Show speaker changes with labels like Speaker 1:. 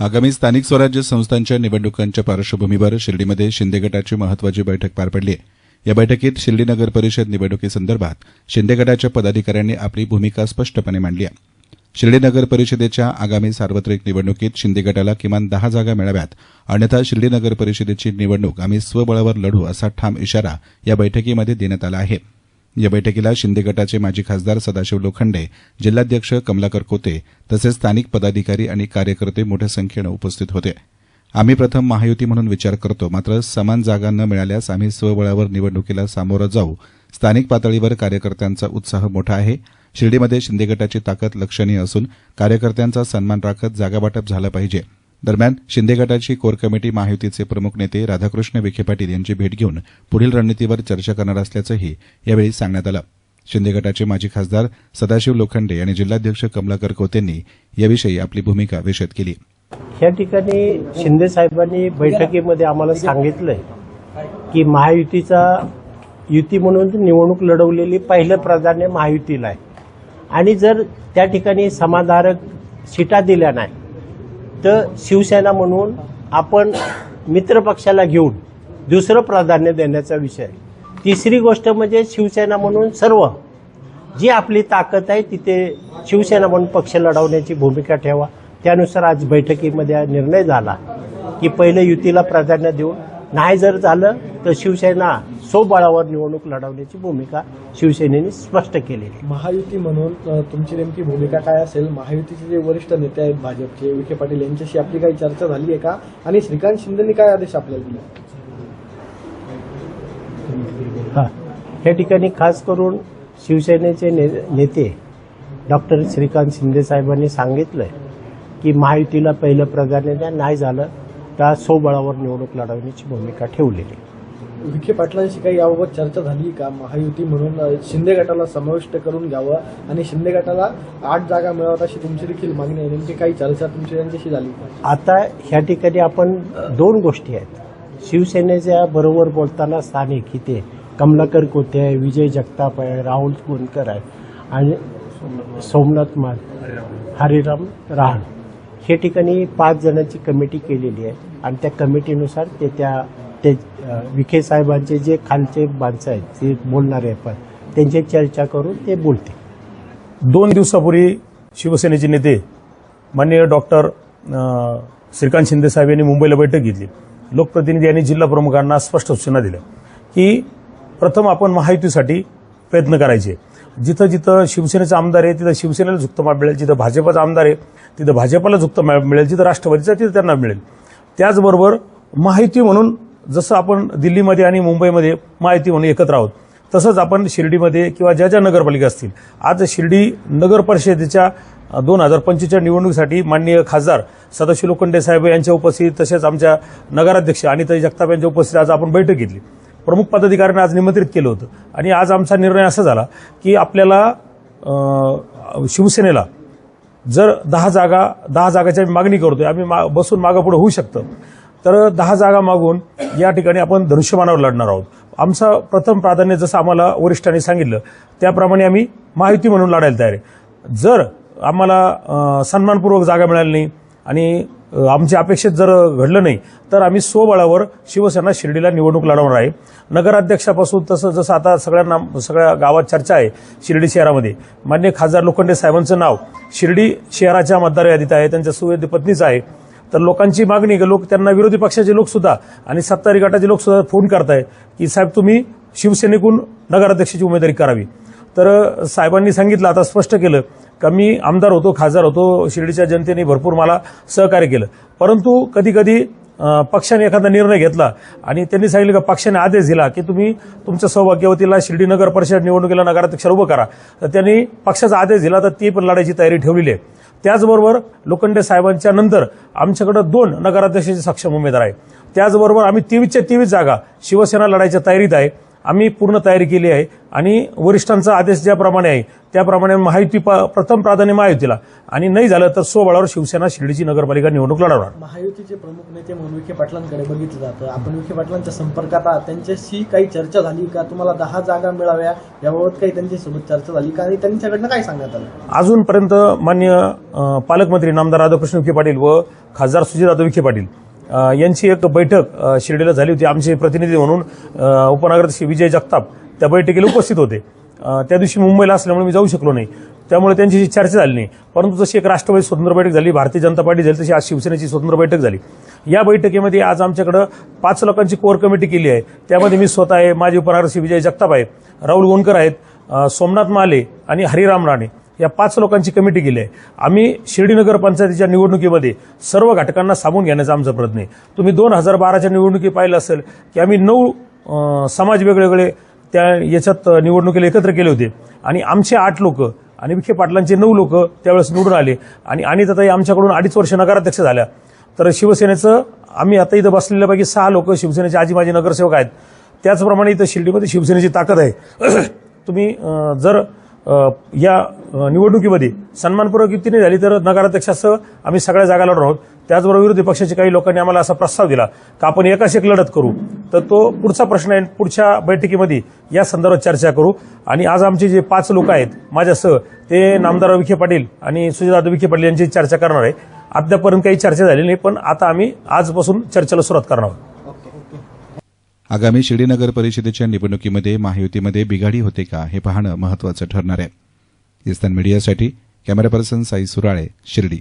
Speaker 1: आगामी स्थानिक स्वराज्य संस्थांच्या निवडणुकांच्या पार्श्वभूमीवर शिर्डीमध्ये शिंदे गटाची महत्वाची बैठक पार पडली या बैठकीत शिर्डी नगर परिषद निवडणुकीसंदर्भात शिंदे गटाच्या पदाधिकाऱ्यांनी आपली भूमिका स्पष्टपणे मांडली आहे. शिर्डी नगर परिषदेच्या आगामी सार्वत्रिक निवडणुकीत शिंदे गटाला किमान दहा जागा मिळाव्यात. अन्यथा शिर्डी नगर परिषदेची निवडणूक आम्ही स्वबळावर लढू असा ठाम इशारा या बैठकीमध्ये देण्यात आला आहे. या बैठकीला शिंदे गटाचे माजी खासदार सदाशिव लोखंडे जिल्हाध्यक्ष कमलाकर कोते तसेच स्थानिक पदाधिकारी आणि कार्यकर्ते मोठ्या संख्येनं उपस्थित होते. आम्ही प्रथम महायुती म्हणून विचार करतो मात्र समान जागा न मिळाल्यास आम्ही स्वबळावर निवडणुकीला सामोरं जाऊ. स्थानिक पातळीवर कार्यकर्त्यांचा उत्साह मोठा आहे. शिर्डीमध्ये शिंदे गटाची ताकद लक्षणीय असून कार्यकर्त्यांचा सन्मान राखत जागावाटप झालं पाहिजे. दरम्यान शिंदे गटाची कोर कमिटी महायुतीचे प्रमुख नेते राधाकृष्ण विखे पाटील यांची भेट घेऊन पुढील रणनीतीवर चर्चा करणार असल्याचंही यावेळी सांगण्यात आलं. शिंदे गटाचे माजी खासदार सदाशिव लोखंडे आणि जिल्हाध्यक्ष कमलाकर कोतेंनी याविषयी आपली भूमिका विशद केली.
Speaker 2: या ठिकाणी शिंदे साहेबांनी बैठकीमध्ये आम्हाला सांगितलंय की महायुतीचा युती म्हणून निवडणूक लढवलेली पहिलं प्राधान्य महायुतीला आहे. आणि जर त्या ठिकाणी समाधारक सीटा दिल्या नाही तर शिवसेना म्हणून आपण मित्र पक्षाला घेऊन दुसरं प्राधान्य देण्याचा विषय. तिसरी गोष्ट म्हणजे शिवसेना म्हणून सर्व जी आपली ताकद आहे तिथे शिवसेना म्हणून पक्ष लढवण्याची भूमिका ठेवा. त्यानुसार आज बैठकीमध्ये निर्णय झाला की पहिले युतीला प्राधान्य देऊन नाही जर झालं तर शिवसेना स्वबळावर निवडणूक लढवण्याची भूमिका शिवसेनेने स्पष्ट केलेली आहे.
Speaker 3: महायुती म्हणून तुमची नेमकी भूमिका काय असेल महायुतीचे जे वरिष्ठ नेते आहेत भाजपचे विखे पाटील यांच्याशी आपली काही चर्चा झाली आहे का आणि श्रीकांत शिंदेनी काय आदेश आपल्याला दिले
Speaker 2: हा. या ठिकाणी खास करून शिवसेनेचे नेते डॉक्टर श्रीकांत शिंदे साहेबांनी सांगितलंय की महायुतीला पहिलं प्राधान्य द्या नाही झालं तर स्वबळावर निवडणूक लढवण्याची भूमिका ठेवलेली.
Speaker 3: विखे पाटलांशी काही याबाबत चर्चा झाली का? महायुती म्हणून शिंदे गटाला समाविष्ट करून घ्यावं आणि शिंदे गटाला आठ जागा मिळाव्यात अशी तुमची देखील मागणी आहे. नेमकी काही चर्चा तुमची यांच्याशी झाली
Speaker 2: आता ह्या ठिकाणी आपण दोन गोष्टी आहेत. शिवसेनेच्या बरोबर बोलताना स्थानिक इथे कमलाकर कोते आहे विजय जगताप आहे राहुल कोणकर आहे आणि सोमनाथ मान हरिराम रहाण हे ठिकाणी पाच जणांची कमिटी केलेली आहे आणि त्या कमिटीनुसार ते त्या ते विखे साहेबांचे जे खालचे माणसं आहेत ते बोलणारे पण त्यांची चर्चा करून ते बोलते
Speaker 4: दोन दिवसापूर्वी शिवसेनेचे नेते माननीय डॉक्टर श्रीकांत शिंदे साहेब यांनी मुंबईला बैठक घेतली. लोकप्रतिनिधी आणि जिल्हा प्रमुखांना स्पष्ट सूचना दिल्या की प्रथम आपण महायुतीसाठी प्रयत्न करायचे. जिथं जिथं शिवसेनेचा आमदार आहे तिथं शिवसेनेला झुक्त माप मिळेल जिथं भाजपाचा आमदार आहे तिथं भाजपला झुक्त मिळेल जिथं राष्ट्रवादीचा तिथं त्यांना मिळेल. त्याचबरोबर महायुती म्हणून जसं आपण दिल्लीमध्ये आणि मुंबईमध्ये माहिती म्हणून एकत्र आहोत तसंच आपण शिर्डीमध्ये किंवा ज्या ज्या नगरपालिका असतील. आज शिर्डी नगर परिषदेच्या दोन हजार पंचवीसच्या निवडणुकीसाठी माननीय खासदार सदाशिव लोखंडे साहेब यांच्या उपस्थित तसेच आमच्या नगराध्यक्ष अनिताई जगताप यांच्या उपस्थित आज आपण बैठक घेतली. प्रमुख पदाधिकाऱ्यांना आज निमंत्रित केलं होतं. आणि आज आमचा निर्णय असा झाला की आपल्याला शिवसेनेला जर दहा जागा दहा जागाची आम्ही मागणी करतोय आम्ही मा बसून मागापुढं होऊ शकतं. तर दहा जागा मागून या ठिकाणी आपण धनुष्यमानावर लढणार आहोत. आमचा प्रथम प्राधान्य जसं आम्हाला वरिष्ठांनी सांगितलं त्याप्रमाणे आम्ही माहिती म्हणून लढायला तयार आहे. जर आम्हाला सन्मानपूर्वक जागा मिळाली नाही आणि आमची अपेक्षित जर घडलं नाही तर आम्ही स्वबळावर शिवसेना शिर्डीला निवडणूक लढवणार आहे. नगराध्यक्षापासून तसं जसं आता सगळ्यांना सगळ्या गावात चर्चा आहे शिर्डी शहरामध्ये. मान्य खासदार लोखंडे साहेबांचं नाव शिर्डी शहराच्या मतदार यादीत आहे त्यांच्या सुवेद्य पत्नीचं आहे. तर लोकांची मागणी की लोक त्यांना विरोधी पक्षाचे लोक सुद्धा आणि सत्तारी गटाचे लोक सुद्धा फोन करताय की साहेब तुम्ही शिवसेनेकून नगराध्यक्षाची उमेदवारी करावी. तर साहेबांनी सांगितलं आता स्पष्ट केलं का मी आमदार होतो खासदार होतो शिर्डीच्या जनतेने भरपूर मला सहकार्य केलं. परंतु कधी कधी पक्षाने एखादा निर्णय घेतला आणि त्यांनी सांगितलं का पक्षाने आदेश दिला की तुम्ही तुमच्या सौभाग्यवतीला शिर्डी नगर परिषद निवडणुकीला नगराध्यक्ष उभं करा. तर त्यांनी पक्षाचा आदेश दिला तर ती पण लढायची तयारी ठेवलेली आहे. त्याचबरोबर लोखंडे साहेबांच्या नंतर आमच्याकडे दोन नगराध्यक्षाचे सक्षम उमेदवार आहे त्याचबरोबर आम्ही तेवीसच्या तेवीस जागा शिवसेना लढायच्या तयारीत आहे. आम्ही पूर्ण तयारी केली आहे. आणि वरिष्ठांचा आदेश ज्याप्रमाणे आहे त्याप्रमाणे महायुती प्रथम प्राधान्य महायुतीला. आणि नाही झालं तर स्वबळावर शिवसेना शिर्डीची नगरपालिका निवडणूक लढवणार.
Speaker 3: महायुतीचे प्रमुख नेते म्हणून विखे पाटलांकडे बघितलं जातं. आपण विखे पाटलांच्या संपर्कात आहात. त्यांच्याशी काही चर्चा झाली का? तुम्हाला दहा जागा मिळाव्या याबाबत काही त्यांच्यासोबत चर्चा झाली का? आणि त्यांच्याकडनं काय सांगण्यात आलं?
Speaker 4: अजूनपर्यंत मान्य पालकमंत्री नामदार राधाकृष्ण विखे पाटील व खासदार सुजितदादा विखे पाटील यांची एक बैठक शिर्डीला झाली होती. आमचे प्रतिनिधी म्हणून अ, उपनगराध्यक्ष विजय जगताप त्या बैठकीला उपस्थित होते. त्या दिवशी मुंबईला असल्यामुळे मी जाऊ शकलो नाही. त्यामुळे त्यांची चर्चा झाली नाही. परंतु जशी एक राष्ट्रवादी स्वतंत्र बैठक झाली भारतीय जनता पार्टी झाली तशी आज शिवसेनेची स्वतंत्र बैठक झाली. या बैठकीमध्ये आज आमच्याकडं पाच लोकांची कोर कमिटी केली आहे. त्यामध्ये मी स्वतः आहे माजी उपनगराध्यक्ष विजय जगताप आहे राहुल गोंडकर आहेत सोमनाथ माले आणि हरिराम राणे. या पाच लोकांची कमिटी केली आहे. आम्ही शिर्डी नगर पंचायतीच्या निवडणुकीमध्ये सर्व घटकांना सांगून घेण्याचा आमचा प्रयत्न आहे. तुम्ही दोन हजार बाराच्या निवडणुकी पाहिलं असेल की आम्ही नऊ समाज वेगवेगळे त्या याच्यात निवडणुकीला एकत्र केले होते. आणि आमचे आठ लोक आणि विखे पाटलांचे नऊ लोक त्यावेळेस निवडून आले. आणि अनिताताई आमच्याकडून अडीच वर्ष नगराध्यक्ष झाल्या. तर शिवसेनेचं आम्ही आता इथं बसलेल्यापैकी सहा लोक शिवसेनेचे आजी माजी नगरसेवक आहेत. त्याचप्रमाणे इथं शिर्डीमध्ये शिवसेनेची ताकद आहे. तुम्ही जर या निवडणुकीमध्ये सन्मानपूर्वक युती नाही झाली तर नगराध्यक्षासह आम्ही सगळ्या जागा लढणार आहोत. त्याचबरोबर विरोधी पक्षाचे काही लोकांनी आम्हाला असा प्रस्ताव दिला का आपण एकाच एक लढत करू? तर तो पुढचा प्रश्न आहे. पुढच्या बैठकीमध्ये या संदर्भात चर्चा करू. आणि आज आमचे जे पाच लोक आहेत माझ्यासह ते नामदार विखे पाटील आणि सुजयदादा विखे पाटील यांची चर्चा करणार आहे. अद्यापर्यंत काही चर्चा झाली नाही पण आता आम्ही आजपासून चर्चेला सुरुवात करणार आहोत.
Speaker 1: आगामी शिर्डी नगर परिषदेच्या निवडणुकीमध्ये महायुतीमध्ये बिघाडी होते का हे पाहणं महत्वाचं ठरणार आहे. इस्तान मीडियासाठी कॅमेरा पर्सन साई सुराळे शिर्डी.